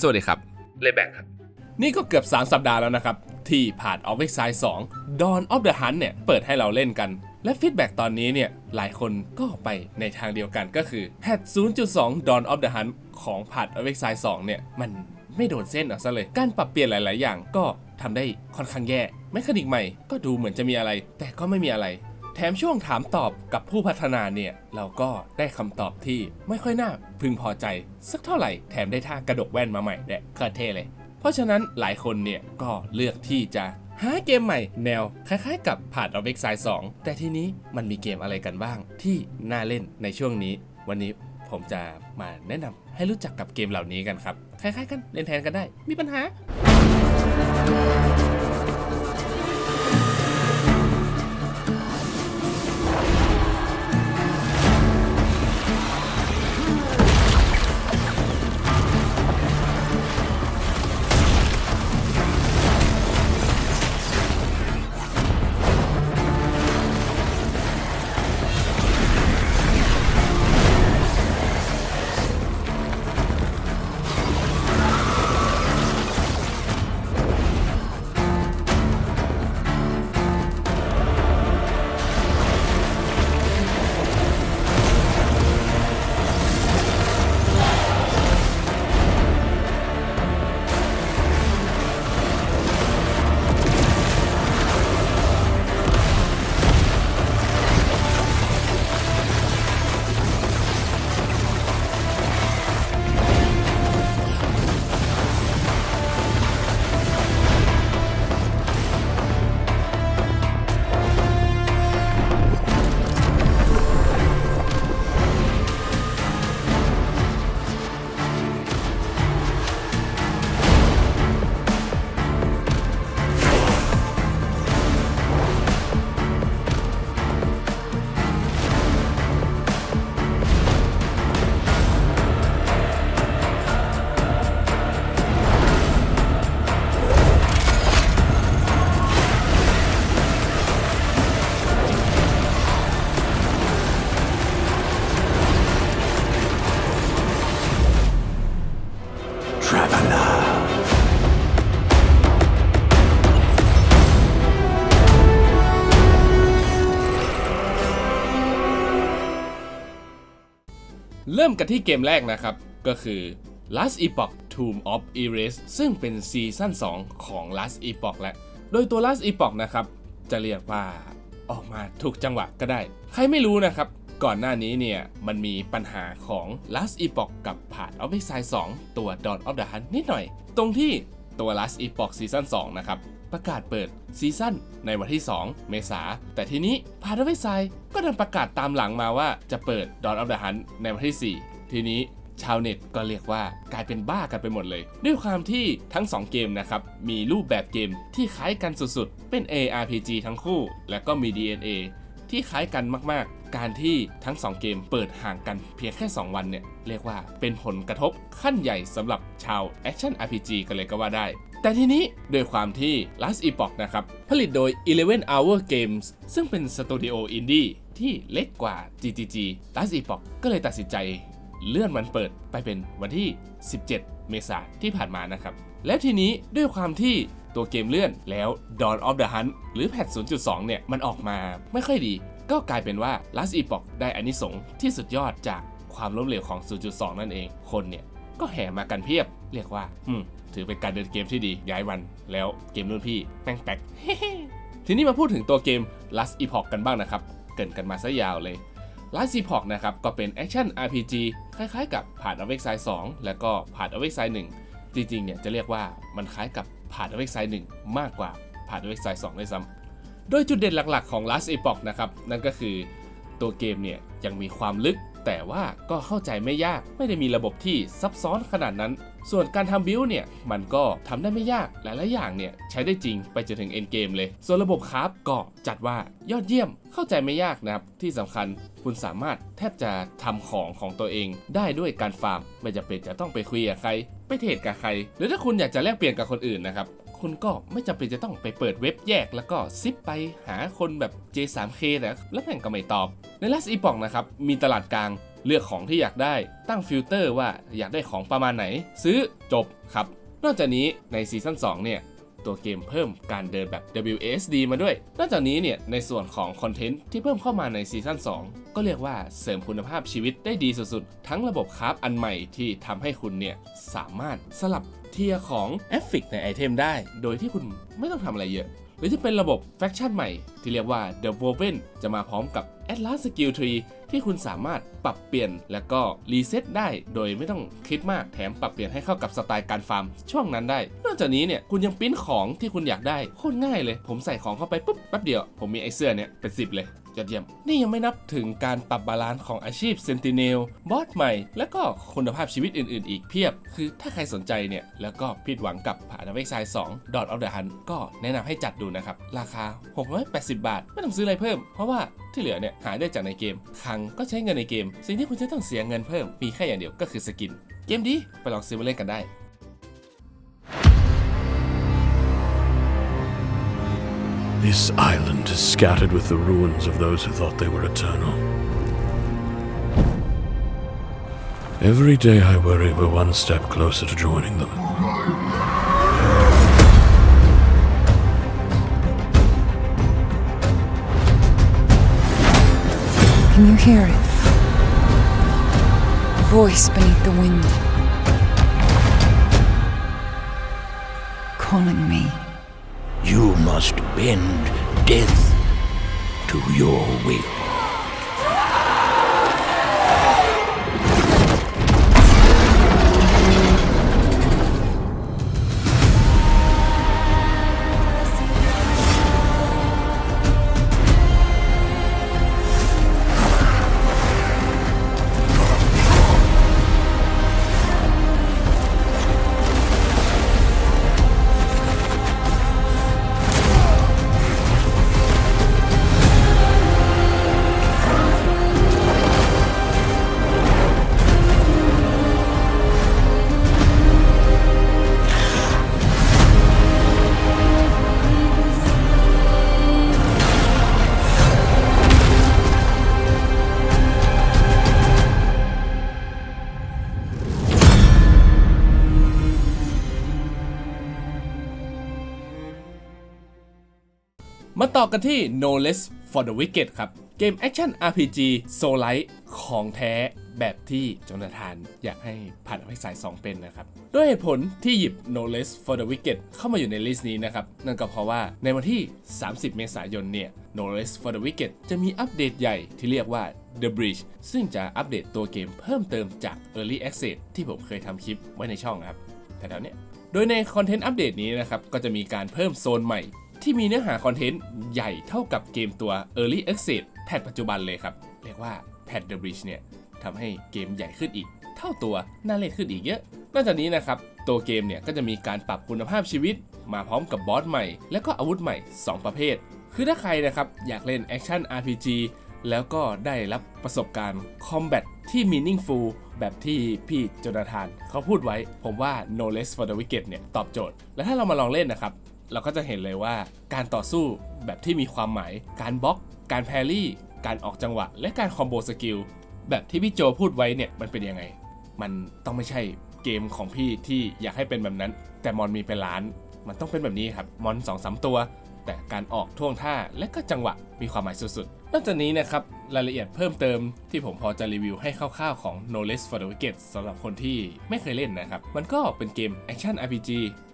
สวัสดีครับ เลแบงครับ นี่ก็เกือบ 3 สัปดาห์แล้วนะครับ ที่ผ่าน of Exile 2 Dawn of the Hunt เนี่ย เปิดให้เราเล่นกัน และฟีดแบ็กตอนนี้เนี่ย หลายคนก็ไปในทางเดียวกันก็คือ Patch 0.2 Dawn of the Hunt ของผ่าน of Exile 2เนี่ย มันไม่โดนเส้นเอาซะเลย การปรับเปลี่ยนหลาย ๆ อย่างก็ทำได้ค่อนข้างแย่แมคานิกใหม่ก็ดูเหมือนจะมีอะไร แต่ก็ไม่มีอะไร แถมช่วงถามตอบกับผู้พัฒนาเนี่ย เราก็ได้คำตอบที่ไม่ค่อยน่าพึงพอใจ สักเท่าไหร่แถมได้ท่ากระดกแว่นมาใหม่แดะก็เท่เลย เพราะฉะนั้นหลายคนเนี่ยก็เลือกที่จะหาเกมใหม่แนว คล้ายๆกับผ่าน of Exile 2แต่ทีนี้มันมีเกมอะไรกันบ้าง ที่น่าเล่นในช่วงนี้ วันนี้ผมจะมาแนะนำให้รู้จักกับเกมเหล่านี้กันครับ คล้ายๆกันเล่นแทนกันได้ มีปัญหา ริ่มกันที่เกมแรกนะครับ ก็คือ Last Epoch Tomb of Erase ซึ่งเป็นซีซั่น2 ของ Last Epoch และ โดยตัว Last Epoch นะครับ จะเรียกว่าออกมาถูกจังหวะก็ได้ ใครไม่รู้นะครับ ก่อนหน้านี้เนี่ย มันมีปัญหาของ Last Epoch กับผ่าน of Exile 2 ตัว Dawn of the Hunt นิดหน่อย ตรงที่ตัว Last Epoch ซีซั่น2 นะครับ ประกาศเปิดซีซั่นในวันที่ 2 เมษา แต่ทีนี้พาร์ทเวไซก็ดันประกาศตามหลังมาว่าจะเปิด Dawn of the Hunt ในวันที่ 4 ทีนี้ชาวเน็ตก็เรียกว่ากลายเป็นบ้ากันไปหมดเลย ด้วยความที่ทั้ง 2 เกมนะครับ มีรูปแบบเกมที่คล้ายกันสุดๆ เป็น ARPG ทั้งคู่ และก็มี DNA ที่คล้ายกันมากๆ การที่ทั้ง 2 เกมเปิดห่างกันเพียงแค่ 2 วันเนี่ย เรียกว่าเป็นผลกระทบขั้นใหญ่สำหรับชาว Action RPG กันเลยก็ว่าได้ แต่ทีนี้โดยความที่ Last Epoch นะครับ ผลิตโดย11 Hour Games ซึ่งเป็นสตูดิโออินดี้ที่เล็กกว่า GGG Last Epoch ก็เลยตัดสินใจเลื่อนวันเปิดไปเป็นวันที่ 17 เมษายนที่ผ่านมานะครับ แล้วทีนี้ด้วยความที่ตัวเกมเลื่อนแล้ว Dawn of the Hunt หรือแพท0.2 เนี่ย มันออกมาไม่ค่อยดี ก็กลายเป็นว่า Last Epoch ได้อานิสงส์ที่สุดยอดจากความล้มเหลวของ 0.2 นั่นเอง คนเนี่ย ก็แห่มากันเพียบ เรียกว่า อืม ถือเป็นการเดินเกมที่ดีย้ายวันแล้วเกมรุ่นพี่แป้งแป๊กทีนี้มาพูดถึงตัวเกม Last Epoch กันบ้างนะครับ เกรินกันมาซะยาวเลย Last Epoch นะครับก็เป็น Action RPG คล้ายๆ กับผ่าน of Exile 2แล้วก็ผ่าน of Exile 1จริงๆเนี่ยจะเรียกว่ามันคล้ายกับผ่าน of Exile 1มากกว่าผ่าน of Exile 2ด้วยซ้ำโดยจุดเด่นหลักๆของ Last Epoch นะครับนั่นก็คือตัวเกมเนี่ยยังมีความลึก แต่ว่าก็เข้าใจไม่ยากไม่ได้มีระบบที่ซับซ้อนขนาดนั้น ส่วนการทำบิลเนี่ยมันก็ทำได้ไม่ยากหลายๆอย่างเนี่ยใช้ได้จริงไปจนถึง end game เลย ส่วนระบบคราฟก็จัดว่ายอดเยี่ยมเข้าใจไม่ยากนะครับ ที่สำคัญคุณสามารถแทบจะทำของของตัวเอง ได้ด้วยการฟาร์ม ไม่จำเป็นจะต้องไปคุยกับใคร ไปเทรดกับใคร หรือถ้าคุณอยากจะแลกเปลี่ยนกับคนอื่นนะครับ คุณก็ไม่จำเป็นจะต้องไปเปิดเว็บแยก แล้วก็ซิปไปหาคนแบบ J3K นะแล้วแม่งก็ไม่ตอบ ใน Last E-Box นะครับมีตลาดกลางเลือกของที่อยากได้ตั้งฟิลเตอร์ว่าอยากได้ของประมาณไหน ซื้อจบครับ นอกจากนี้ในซีซั่น2เนี่ย ตัวเกมเพิ่มการเดินแบบ W S D มาด้วย นอกจากนี้เนี่ยในส่วนของคอนเทนต์ที่เพิ่มเข้ามาในซีซั่น2 ก็เรียกว่าเสริมคุณภาพชีวิตได้ดีสุดๆ ทั้งระบบคราฟอันใหม่ที่ทำให้คุณเนี่ยสามารถสลับเทียของเอฟฟิกในไอเทมได้ โดยที่คุณไม่ต้องทำอะไรเยอะ หรือจะเป็นระบบแฟคชั่นใหม่ที่เรียกว่า The Woven จะมาพร้อมกับ Atlas Skill Tree ที่คุณสามารถปรับเปลี่ยนแล้วก็รีเซ็ตได้โดยไม่ต้องคิดมากแถมปรับเปลี่ยนให้เข้ากับสไตล์การฟาร์มช่วงนั้นได้ นอกจากนี้เนี่ยคุณยังปิ้นของที่คุณอยากได้โคตรง่ายเลย ผมใส่ของเข้าไปปุ๊บแป๊บเดียว ผมมีไอเสื้อเนี่ยเป็นสิบเลย ยอดเยี่ยม นี่ยังไม่นับถึงการปรับบาลานซ์ของอาชีพเซนติเนลบอสใหม่ และก็คุณภาพชีวิตอื่น ๆ อีกเพียบ คือถ้าใครสนใจเนี่ย แล้วก็ผิดหวังกับผ่านเว็บไซต์2 Dot of the Hunt ก็แนะนำให้จัดดูนะครับ ราคา 680 บาท ไม่ต้องซื้ออะไรเพิ่ม เพราะว่าที่เหลือเนี่ยหาได้จากในเกมครั้งก็ใช้เงินในเกม สิ่งที่คุณจะต้องเสียเงินเพิ่มมีแค่อย่างเดียวก็คือสกิน เกมดีไปลองซื้อมาเล่นกันได้ This island is scattered with the ruins of those who thought they were eternal. Every day I worry we're one step closer to joining them. Can you hear it? A voice beneath the wind. Calling me. You must bend death to your will.. ต่อกันที่ No Less for the Wicked ครับ เกมแอคชั่น RPG s o l i t e ของแท้แบบที่จนาธานอยากให้ผ่านให้สาย 2 เป็นนะครับ ด้วยเหตุผลที่หยิบ No Less for the Wicked เข้ามาอยู่ในลิสต์นี้นะครับ นั่นก็เพราะว่าในวันที่ 30 เมษายนเนี่ย No Less for the Wicked จะมีอัปเดตใหญ่ที่เรียกว่า The Bridge ซึ่งจะอัปเดตตัวเกมเพิ่มเติมจาก Early Access ที่ผมเคยทำคลิปไว้ในช่องครับแถวๆเนี้โดยในคอนเทนต์อัปเดตนี้นะครับก็จะมีการเพิ่มโซนใหม่ ที่มีเนื้อหาคอนเทนต์ใหญ่เท่ากับเกมตัว Early Access แพทปัจจุบันเลยครับ เรียกว่าแพท The Bridge เนี่ยทำให้เกมใหญ่ขึ้นอีก เท่าตัวน่าเล่นขึ้นอีกเยอะนอกจากนี้นะครับ ตัวเกมเนี่ยก็จะมีการปรับคุณภาพชีวิต มาพร้อมกับบอสใหม่ และก็อาวุธใหม่ 2 ประเภท คือถ้าใครนะครับ อยากเล่นแอคชั่น RPG แล้วก็ได้รับประสบการณ์คอมแบทที่ meaningful แบบที่พี่โจนาธานเขาพูดไว้ ผมว่า No Less for the Wicked เนี่ย ตอบโจทย์ และถ้าเรามาลองเล่นนะครับ เราก็จะเห็นเลยว่าการต่อสู้แบบที่มีความหมาย การบล็อก การแพรี่ การออกจังหวะ และการคอมโบสกิลแบบที่พี่โจพูดไว้เนี่ยมันเป็นยังไง มันต้องไม่ใช่เกมของพี่ที่อยากให้เป็นแบบนั้น แต่มอนมีเป็นล้าน มันต้องเป็นแบบนี้ครับ มอน2อสตัว แต่การออกท่วงท่าและก็จังหวะมีความหมายสุดๆ นอกจากนี้นะครับรายละเอียดเพิ่มเติมที่ผมพอจะรีวิวให้คร่าวๆของ No Less for the Wicked สำหรับคนที่ไม่เคยเล่นนะครับ มันก็เป็นเกม Action RPG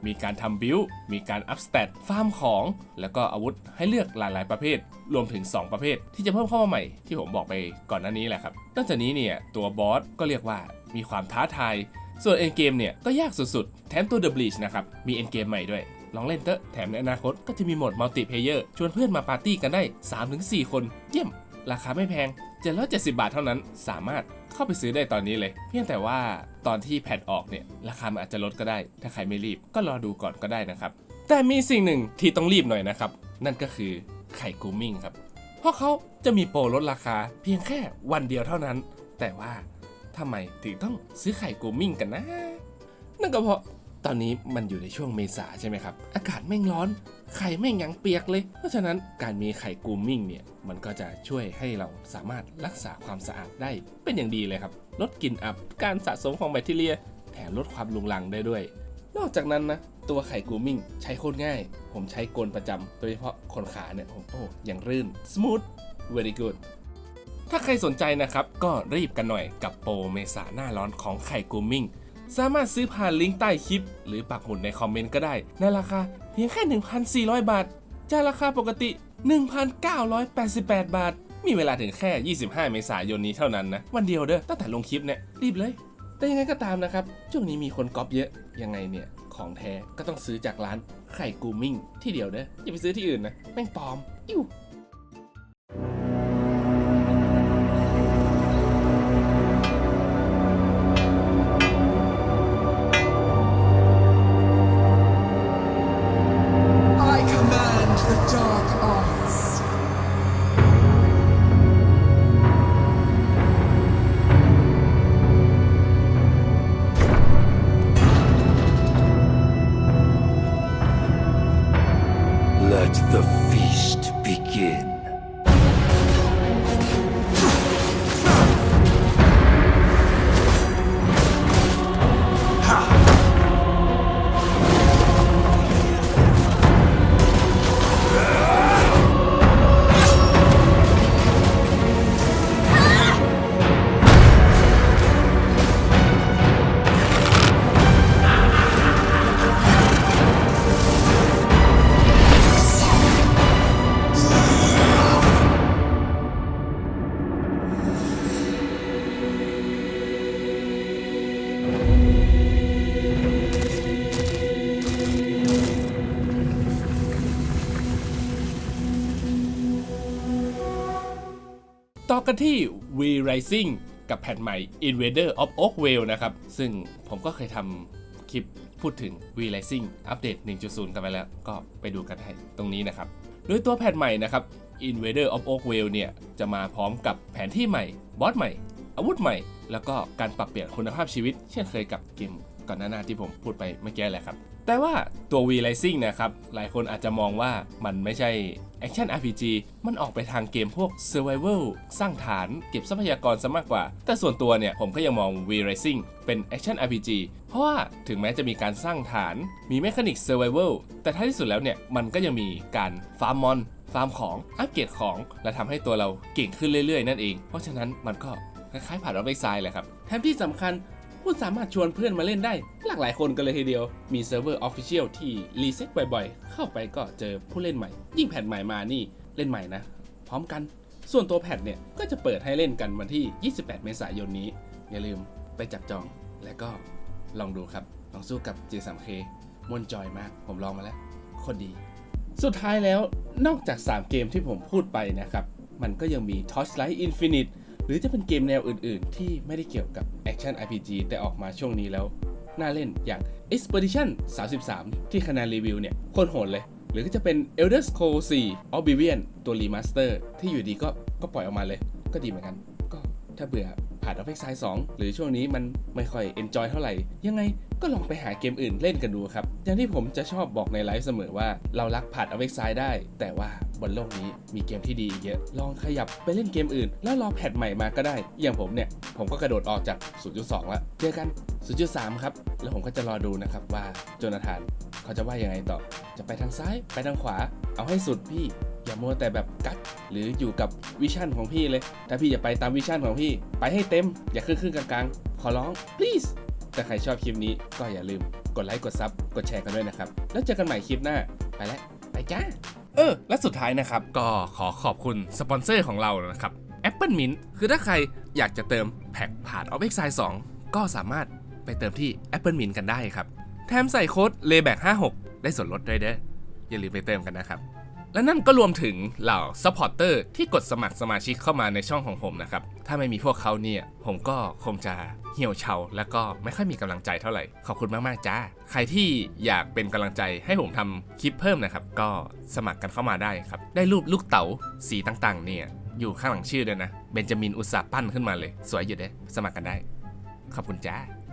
มีการทำบิลมีการอัพสเตตฟาร์มของ แล้วก็อาวุธให้เลือกหลายๆประเภท รวมถึง 2 ประเภท ที่จะเพิ่มเข้ามาใหม่ที่ผมบอกไปก่อนหน้านี้แหละครับนอกจากนี้เนี่ยตัวบอสก็เรียกว่ามีความท้าทายส่วนเอ็นเกมเนี่ยก็ยากสุดๆ แถมตัว The Bleach นะครับ มีเอ็นเกมใหม่ด้วย ลองเล่นเตอะแถมในอนาคตก็จะมีโหมดมัลติเพเยอร์ชวนเพื่อนมาปาร์ตี้กันได้ 3-4 คน เยี่ยม ราคาไม่แพง 770 บาทเท่านั้น สามารถเข้าไปซื้อได้ตอนนี้เลย เพียงแต่ว่าตอนที่แพทออกเนี่ย ราคามันอาจจะลดก็ได้ ถ้าใครไม่รีบก็รอดูก่อนก็ได้นะครับ แต่มีสิ่งหนึ่งที่ต้องรีบหน่อยนะครับ นั่นก็คือไข่กูมิ่งครับ เพราะเขาจะมีโปรลดราคาเพียงแค่วันเดียวเท่านั้น แต่ว่าทำไมถึงต้องซื้อไข่กูมิ่งกันนะ นั่นก็เพราะ ตอนนี้มันอยู่ในช่วงเมษาใช่ไหมครับ อากาศแม่งร้อน ไข่แม่งยังเปียกเลย เพราะฉะนั้นการมีไข่กูมิ่งเนี่ย มันก็จะช่วยให้เราสามารถรักษาความสะอาดได้เป็นอย่างดีเลยครับ ลดกลิ่นอับ การสะสมของแบคทีเรีย แถมลดความลุงลังได้ด้วย นอกจากนั้นนะ ตัวไข่กูมิ่งใช้โคตรง่าย ผมใช้กลประจำโดยเฉพาะคนขาเนี่ยผมโอ้อย่างรื่น smooth very good ถ้าใครสนใจนะครับ ก็รีบกันหน่อยกับโปรเมษาหน้าร้อนของไข่กูมิ่ง สามารถซื้อผ่านลิงก์ใต้คลิป หรือปักหมุดในคอมเมนต์ก็ได้ ในราคาเพียงแค่ 1,400 บาท จากราคาปกติ 1,988 บาท มีเวลาถึงแค่ 25 เมษายนนี้เท่านั้นนะ วันเดียวเด้อตั้งแต่ลงคลิปเนี่ยรีบเลย แต่ยังไงก็ตามนะครับ ช่วงนี้มีคนก๊อปเยอะ ยังไงเนี่ย ของแท้ก็ต้องซื้อจากร้านไข่กูมิ่งที่เดียวเด้ออย่าไปซื้อที่อื่นนะแม่งปลอมอิ่ว Let the feast begin. ที่ V Rising กับแผ่นใหม่ Invader of Oakvale นะครับ ซึ่งผมก็เคยทำคลิปพูดถึง V Rising อัปเดต 1.0 กันไปแล้ว ก็ไปดูกันให้ตรงนี้นะครับ โดยตัวแผ่นใหม่นะครับ Invader of Oakvale เนี่ยจะมาพร้อมกับแผนที่ใหม่ บอสใหม่ อาวุธใหม่ แล้วก็การปรับเปลี่ยนคุณภาพชีวิต เช่นเคยกับเกมก่อนหน้าที่ผมพูดไปเมื่อกี้แหละครับ แต่ว่าตัว V Rising นะครับ หลายคนอาจจะมองว่ามันไม่ใช่ Action RPG มันออกไปทางเกมพวก Survival สร้างฐานเก็บทรัพยากรซะมากกว่า แต่ส่วนตัวเนี่ย ผมก็ยังมอง V Rising เป็น Action RPG เพราะว่าถึงแม้จะมีการสร้างฐาน มีเมคานิก Survival แต่ท้ายที่สุดแล้วเนี่ย มันก็ยังมีการฟาร์มมอน ฟาร์มของ อัปเกรดของ และทำให้ตัวเราเก่งขึ้นเรื่อยๆ นั่นเอง เพราะฉะนั้นมันก็คล้ายๆผ่านเราไปทรายแหละครับแถมที่สำคัญ คุณสามารถชวนเพื่อนมาเล่นได้ หลากหลายคนกันเลยทีเดียว มีเซิร์ฟเวอร์ออฟฟิเชียลที่รีเซ็ตบ่อยๆ เข้าไปก็เจอผู้เล่นใหม่ ยิ่งแผ่นใหม่มานี่เล่นใหม่นะ พร้อมกัน ส่วนตัวแผ่นเนี่ยก็จะเปิดให้เล่นกันวันที่ 28 เมษายนนี้ อย่าลืมไปจับจองและก็ลองดูครับ ลองสู้กับ J3K มวนจอยมาก ผมลองมาแล้วโคตรดี สุดท้ายแล้วนอกจาก 3 เกมที่ผมพูดไปนะครับ มันก็ยังมี Torchlight Infinite รือจะเป็นเกมแนวอื่นๆ ที่ไม่ได้เกี่ยวกับ Action RPG แต่ออกมาช่วงนี้แล้ว น่าเล่นอย่าง Expedition 33 ที่คะแนนรีวิวเนี่ยโคนโหดเลย หรือก็จะเป็น Elder Scrolls 4 Oblivion ตัวรีมาสเตอร์ที่อยู่ดีก็ก็ปล่อยออกมาเลย ก็ดีเหมือนกัน ก็ถ้าเบื่อผ่าน Apex Side 2หรือช่วงนี้มันไม่ค่อย enjoy เท่าไหร่ ยังไงก็ลองไปหาเกมอื่นเล่นกันดูครับ อย่างที่ผมจะชอบบอกในไลฟ์เสมอว่าเรารักผ่าน Apex Side ได้ แต่ว่า บนโลกนี้มีเกมที่ดีอีกเยอะ ลองขยับไปเล่นเกมอื่น แล้วรอแพทใหม่มาก็ได้ อย่างผมเนี่ย ผมก็กระโดดออกจาก 0.2 แล้วเจอกัน 0.3 ครับ แล้วผมก็จะรอดูนะครับว่าโจนาธานเขาจะว่ายังไงต่อ จะไปทางซ้ายไปทางขวา เอาให้สุดพี่ อย่ามัวแต่แบบกักหรืออยู่กับวิชั่นของพี่เลย ถ้าพี่จะไปตามวิชั่นของพี่ ไปให้เต็ม อย่าครึ่งๆกลางๆ ขอร้อง please ถ้าใครชอบคลิปนี้ก็อย่าลืมกดไลค์กดซับกดแชร์กันด้วยนะครับ แล้วเจอกันใหม่คลิปหน้า ไปแล้ว ไปจ้า เออ และสุดท้ายนะครับ ก็ขอขอบคุณสปอนเซอร์ของเรานะครับ Apple Mint คือถ้าใครอยากจะเติมแพ็คผ่าน Opex Side 2ก็สามารถไปเติมที่ Apple Mint กันได้ครับ แถมใส่โค้ด layback 56ได้ส่วนลดด้วยเด้ออย่าลืมไปเติมกันนะครับ และนั่นก็รวมถึงเหล่าซัพพอร์เตอร์ที่กดสมัครสมาชิกเข้ามาในช่องของผมนะครับ ถ้าไม่มีพวกเขาเนี่ย ผมก็คงจะเหี่ยวเฉาแล้วก็ไม่ค่อยมีกำลังใจเท่าไหร่ ขอบคุณมาก ๆ จ้า ใครที่อยากเป็นกำลังใจให้ผมทำคลิปเพิ่มนะครับ ก็สมัครกันเข้ามาได้ครับ ได้รูปลูกเต๋าสีต่างๆ เนี่ย อยู่ข้างหลังชื่อด้วยนะ เบนจามินอุตสาห์ปั้นขึ้นมาเลย สวยอยู่เด้สมัครกันได้ ขอบคุณจ้า